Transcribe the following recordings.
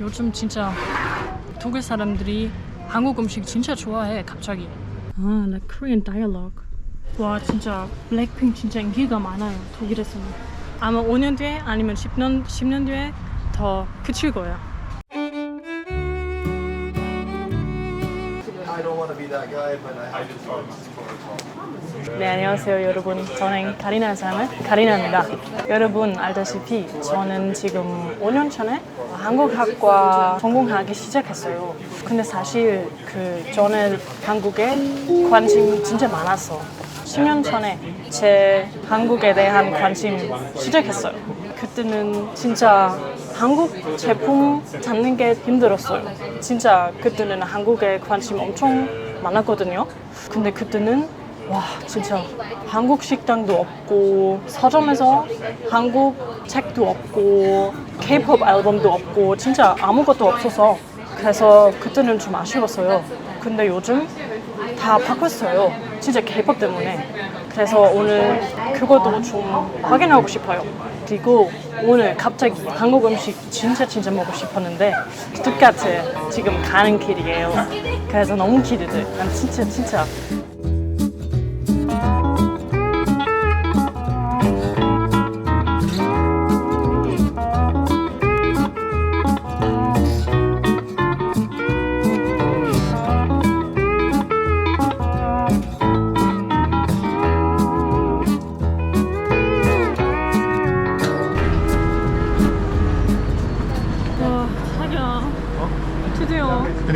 요즘 진짜 독일 사람들이 한국 음식 진짜 좋아해 갑자기. 아, 나 Korean dialogue. 와 진짜 블랙핑 진짜 인기가 많아요 독일에서는. 아마 5년 뒤에 아니면 10년 10년 뒤에 더 그칠 거야. I don't want to be that guy, but I have 네 안녕하세요 여러분. 저는 카리나 사는 카리나입니다. 여러분 알다시피 저는 지금 5년 전에 한국학과 전공하기 시작했어요. 근데 사실 그 전에 한국에 관심 진짜 많았어 10년 전에 제 한국에 대한 관심 시작했어요. 그때는 진짜 한국 제품 찾는 게 힘들었어요. 진짜 그때는 한국에 관심 엄청 많았거든요. 근데 그때는 와 진짜 한국 식당도 없고 서점에서 한국 책도 없고 K-pop 앨범도 없고 진짜 아무것도 없어서 그래서 그때는 좀 아쉬웠어요. 근데 요즘 다 바꿨어요. 진짜 K-pop 때문에. 그래서 오늘 그것도 좀 확인하고 싶어요. 그리고 오늘 갑자기 한국 음식 진짜 진짜 먹고 싶었는데 스투카트 지금 가는 길이에요. 그래서 너무 기대돼. 난 진짜 진짜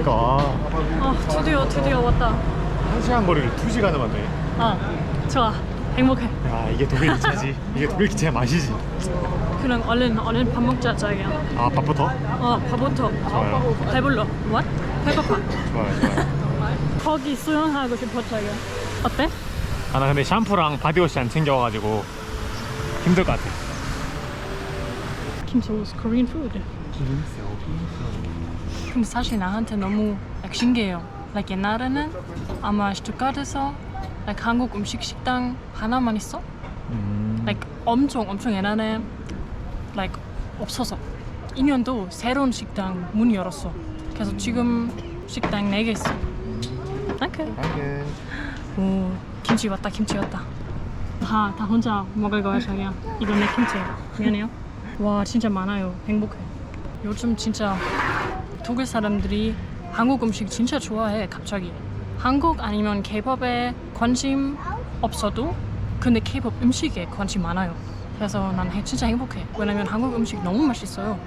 그러니까 아, 아 드디어 드디어 왔다 한 시간 거리를 두 시간을 만네. 아 좋아 행복해 야 이게 독일 기차지. 이게 독일 기차의 맛이지. 그럼 얼른 얼른 밥 먹자 자기야 아 밥부터? 어 밥부터 좋아요. 배불러 what? 배고파 좋아요 좋아요. 거기 수영하고 싶어 자기야 어때? 아나 근데 샴푸랑 바디워시 안 챙겨와가지고 힘들 것 같아. 김치 was Korean food 근데 사실 나한테 너무 like, 신기해요 like, 옛날에는 아마 슈투가트에서 like, 한국 음식 식당 하나만 있어 음. like 엄청 엄청 옛날에 like 없어서 2년도 새로운 식당 문 열었어. 그래서 지금 식당 4개 있어. 오케이. 이게 오 김치 왔다 김치 왔다. 다, 다 혼자 먹을 거야 자기야. 이거 내 김치야. 미안해요. 와 진짜 많아요. 행복해. 요즘 진짜 독일 사람들이 한국 음식 진짜 좋아해 갑자기. 한국 아니면 K-pop에 관심 없어도 근데 K-pop 음식에 관심 많아요. 그래서 난 해- 진짜 행복해. 왜냐면 한국 음식 너무 맛있어요.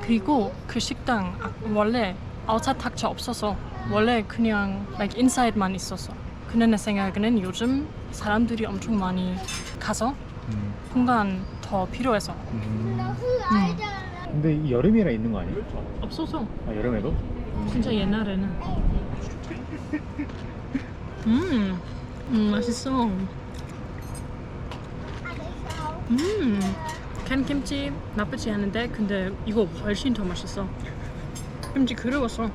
그리고 그 식당 아, 원래 아웃사이드 탁차 없어서 원래 그냥 like 인사이드만 있었어. 근데 내 생각에는 요즘 사람들이 엄청 많이 가서 음. 공간 더 필요해서 음. 음, 근데 이 여름이라 있는 거 아니에요? 없어서. 아 여름에도? 진짜 옛날에는. 음, 음 맛있어. 음 캔김치 나쁘지 않은데 근데 이거 훨씬 더 맛있어. 김치 그리웠어.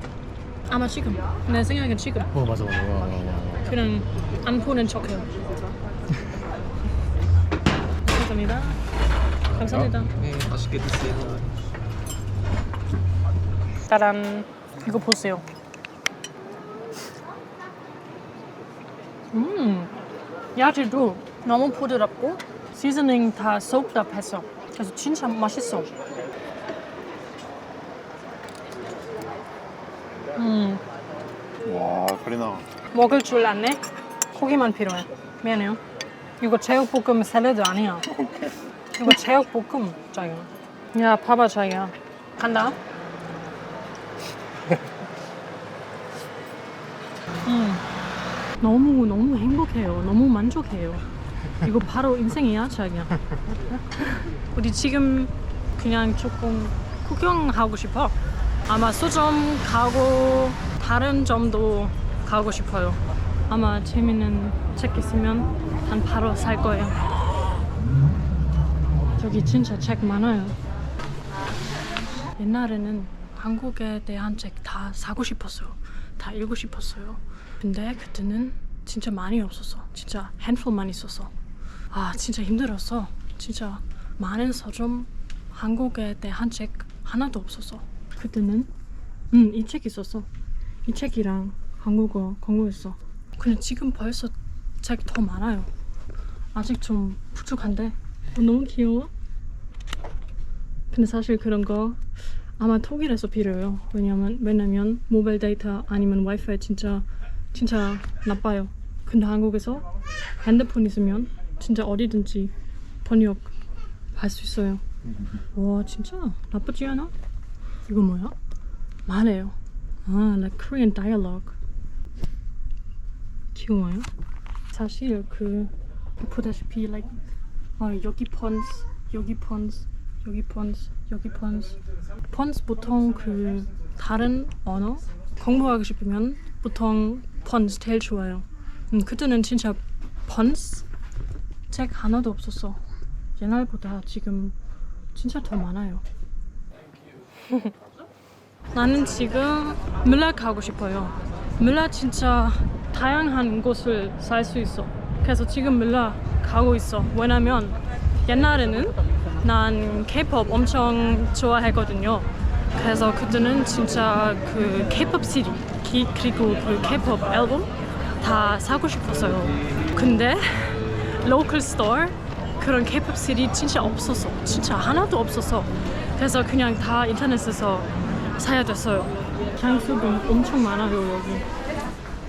아마 지금. 내 생각엔 지금. 어 맞아 맞아. 와, 와, 와. 그냥 안 보는 척해요 감사합니다. 감사합니다. 네, 맛있게 드세요. 따란 이거 보세요. 음 야채도 너무 부드럽고 시즈닝 다 소크업해서 그래서 진짜 맛있어. 음 와 카리나. 먹을 줄 아네. 고기만 필요해. 미안해요. 이거 제육볶음 샐러드 아니야. 이거 제육볶음 자기야. 야 봐봐 자기야. 간다. 음. 너무 너무 행복해요. 너무 만족해요. 이거 바로 인생이야 자기야. 우리 지금 그냥 조금 구경하고 싶어. 아마 수점 가고 다른 점도 가고 싶어요. 아마 재밌는 책 있으면 한 바로 살 거예요. 저기 진짜 책 많아요. 옛날에는 한국에 대한 책 다 사고 싶었어요. 다 읽고 싶었어요. 근데 그때는 진짜 많이 없었어. 진짜 핸드폰만 있었어. 아 진짜 힘들었어. 진짜 많은 서점 한국에 대한 책 하나도 없었어. 그때는 음, 이책 있었어. 이 책이랑 한국어 공부했어. 근데 지금 벌써 책더 많아요. 아직 좀 부족한데 어, 너무 귀여워. 근데 사실 그런 거 아마 독일에서 필요해요. 왜냐면 왜냐면 모바일 데이터 아니면 와이파이 진짜 진짜 나빠요. 근데 한국에서 핸드폰 있으면 진짜 어디든지 번역 할 수 있어요. 와 진짜 나쁘지 않아? 이거 뭐야? 말해요. 아, like Korean dialogue. 귀여워요. 사실 그 보다시피 like 아, 여기 펀스, 여기 펀스, 여기 펀스, 여기 펀스. 펀스 보통 그 다른 언어 공부하고 싶으면 보통 펀스 제일 좋아요. 음, 그때는 진짜 펀스 책 하나도 없었어. 옛날보다 지금 진짜 더 많아요. 나는 지금 밀라 가고 싶어요. 밀라 진짜 다양한 곳을 살 수 있어. 그래서 지금 밀라 가고 있어. 왜냐면 옛날에는 난 K-pop 엄청 좋아했거든요. 그래서 그때는 진짜 그 K-pop CD 기- 그리고 그 K-pop 앨범 다 사고 싶었어요. 근데 로컬 스토어 그런 K-pop CD 진짜 없었어. 진짜 하나도 없었어. 그래서 그냥 다 인터넷에서 사야 됐어요. 장수도 엄청 많아요 여기.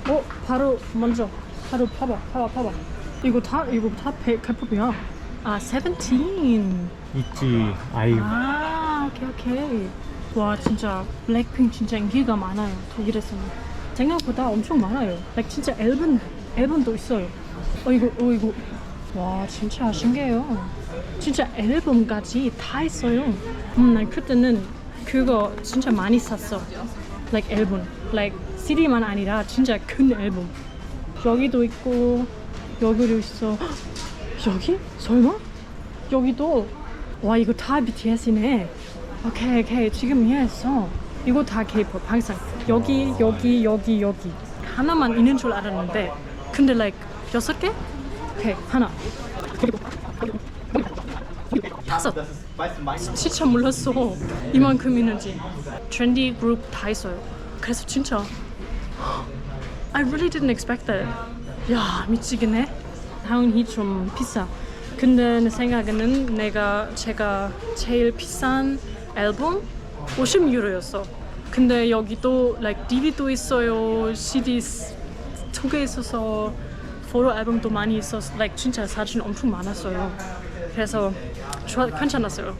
어 바로 먼저 바로 봐봐 봐봐 봐봐. 이거 다 이거 다 K-pop이야. 아 세븐틴. 있지 아이유 아 오케이 오케이. 와 진짜 블랙핑 진짜 인기가 많아요 독일에서는. 생각보다 엄청 많아요. like 진짜 앨범 앨범도 있어요. 어 이거 어 이거 와 진짜 신기해요. 진짜 앨범까지 다 있어요. 음, 난 그때는 그거 진짜 많이 샀어. like 앨범, like CD만 아니라 진짜 큰 앨범. 여기도 있고 여기도 있어. 헉, 여기? 설마? 여기도 와 이거 다 BTS이네. 오케이 오케이 지금 이해했어. 이거 다 K-pop 항상 여기 여기 여기 여기 하나만 있는 줄 알았는데 근데 like 여섯 개? 오케이 하나 다섯 진짜 몰랐어 이만큼 있는지 트렌디 그룹 다 있어요 그래서 진짜 I really didn't expect that 야 미치겠네 당연히 좀 비싸. 근데 내 생각에는 내가 제가 제일 비싼 앨범 50유로였어. 근데 여기도 like DVD도 있어요. CD 두 개 있어서 포토 앨범도 많이 있어서 like 진짜 사진 엄청 많았어요. 그래서 좋아 괜찮았어요.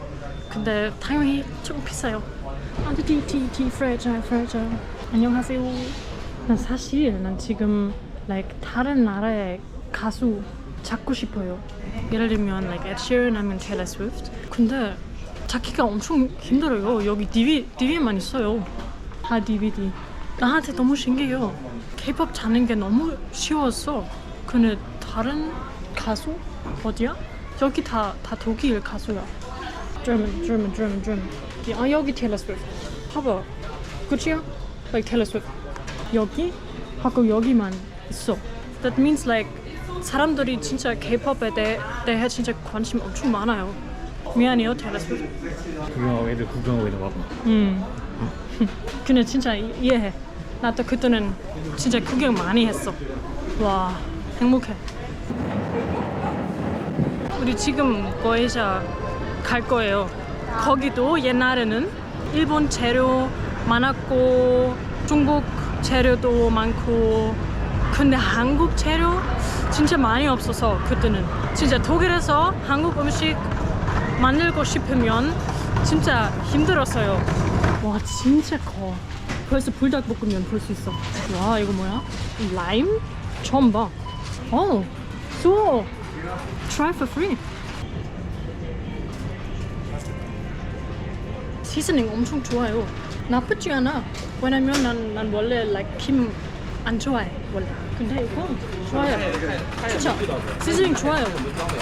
근데 당연히 조금 비싸요. 안돼 티티티 프레자 프레자 안녕하세요. 난 사실 난 지금 like 다른 나라의 가수 찾고 싶어요. 예를 들면 like Ed Sheeran 하면 Taylor Swift. 근데 찾기가 엄청 힘들어요. 여기 DV, DVD만 있어요. 다 DVD. 나한테 너무 신기해요. K-pop 찾는 게 너무 쉬웠어. 근데 다른 가수 어디야? 여기 다, 다 독일 가수야. German, German, German, German. 아 여기 Taylor Swift. 봐봐. 그치야? Like Taylor Swift. 여기 하고 여기만 있어. That means like 사람들이 진짜 K-pop에 대해, 대해 진짜 관심 엄청 많아요. 미안해요, Swift. 구경하고 애들 구경하고 있는 거 봐봐 음. 근데 진짜 이- 이해해. 나도 그때는 진짜 구경 많이 했어. 와, 행복해. 우리 지금 고에샤 갈 거예요. 거기도 옛날에는 일본 재료 많았고 중국 재료도 많고 근데 한국 재료 진짜 많이 없어서 그때는 진짜 독일에서 한국 음식 만들고 싶으면 진짜 힘들었어요. 와 진짜 커. 벌써 불닭볶음면 볼 수 있어. 와 이거 뭐야? 라임? 처음 봐. 어, 좋아. Try for free. 시즈닝 엄청 좋아요. 나쁘지 않아. 왜냐면 난, 난 원래 like 김안 좋아해 원래. 근데 이거 좋아요. 진짜 시즈닝 좋아요.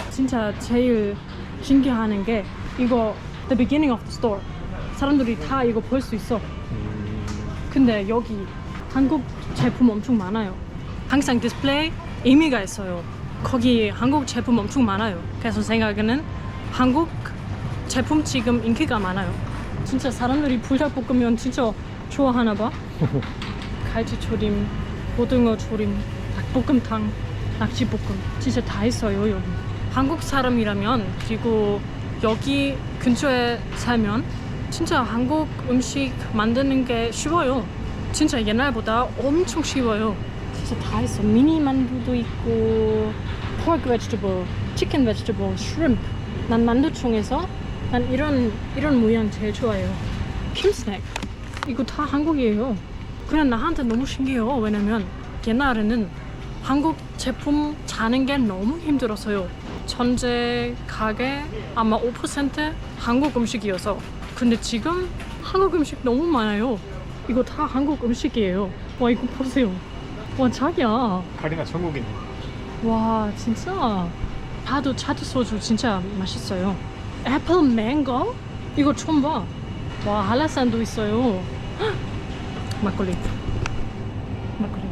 진짜 제일 신기하는 게 이거 the beginning of the store. 사람들이 다 이거 볼 수 있어. 근데 여기 한국 제품 엄청 많아요. 항상 디스플레이 의미가 있어요. 거기 한국 제품 엄청 많아요. 그래서 생각에는 한국 제품 지금 인기가 많아요. 진짜 사람들이 불닭볶음면 진짜 좋아하나 봐. 갈치조림, 고등어 조림, 닭 볶음탕, 낙지볶음 진짜 다 있어요 여기. 한국 사람이라면 그리고 여기 근처에 살면 진짜 한국 음식 만드는 게 쉬워요. 진짜 옛날보다 엄청 쉬워요. 진짜 다 있어. 미니 만두도 있고, pork vegetable, chicken vegetable, shrimp. 난 만두 중에서 난 이런 이런 모양 제일 좋아해요. 킴스낵. 이거 다 한국이에요. 그냥 나한테 너무 신기해요. 왜냐면 옛날에는 한국 제품 자는 게 너무 힘들었어요. 전체 가게 아마 5% 한국 음식이어서. 근데 지금 한국 음식 너무 많아요. 이거 다 한국 음식이에요. 와 이거 보세요. 와 자기야. 카리나 천국이네. 와 진짜 파도 차트 소주 진짜 맛있어요. 애플 망고 이거 처음 봐. 와 한라산도 있어요. 헉! 막걸리. 막걸리.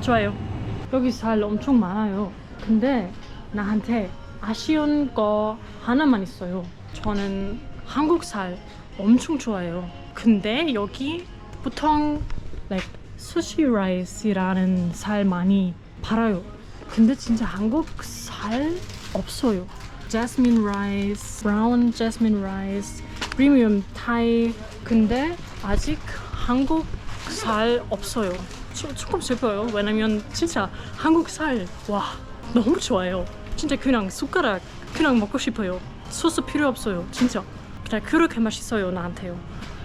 좋아요. 여기 살 엄청 많아요. 근데 나한테 아쉬운 거 하나만 있어요. 저는 한국 살 엄청 좋아해요. 근데 여기 보통 like 수시 라이스라는 살 많이 팔아요. 근데 진짜 한국 살 없어요. 제스민 라이스, 브라운 제스민 라이스, 프리미엄 타이. 근데 아직 한국 살 없어요. 조, 조금 슬퍼요. 왜냐면 진짜 한국 살, 와, 너무 좋아요. 진짜 그냥 숟가락 그냥 먹고 싶어요. 소스 필요 없어요. 진짜. 그냥 그렇게 맛있어요, 나한테요.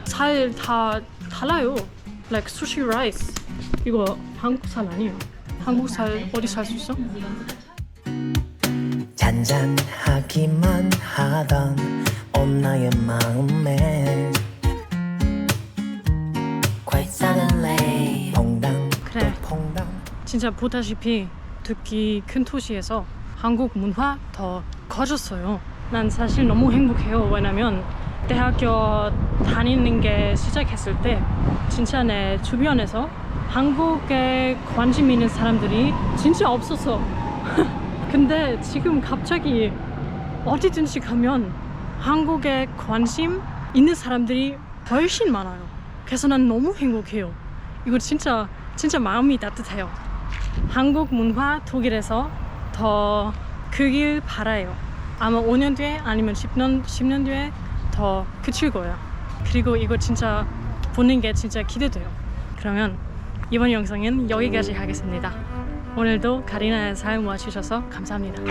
살 다 달라요. like 수시 라이스. 이거 한국 살 아니에요. 한국 살 어디 살 수 있어? 잔잔하기만 하던 온 나의 마음에 진짜 보다시피 듣기 큰 도시에서 한국 문화 더 커졌어요. 난 사실 너무 행복해요. 왜냐면 대학교 다니는 게 시작했을 때 진짜 내 주변에서 한국에 관심 있는 사람들이 진짜 없었어. 근데 지금 갑자기 어디든지 가면 한국에 관심 있는 사람들이 훨씬 많아요. 그래서 난 너무 행복해요. 이거 진짜 진짜 마음이 따뜻해요. 한국 문화 독일에서 더 크길 바라요. 아마 5년 뒤에 아니면 10년 10년 뒤에 더 그칠 거예요. 그리고 이거 진짜 보는 게 진짜 기대돼요. 그러면 이번 영상은 여기까지 하겠습니다. 오늘도 가리나의 삶 와주셔서 감사합니다.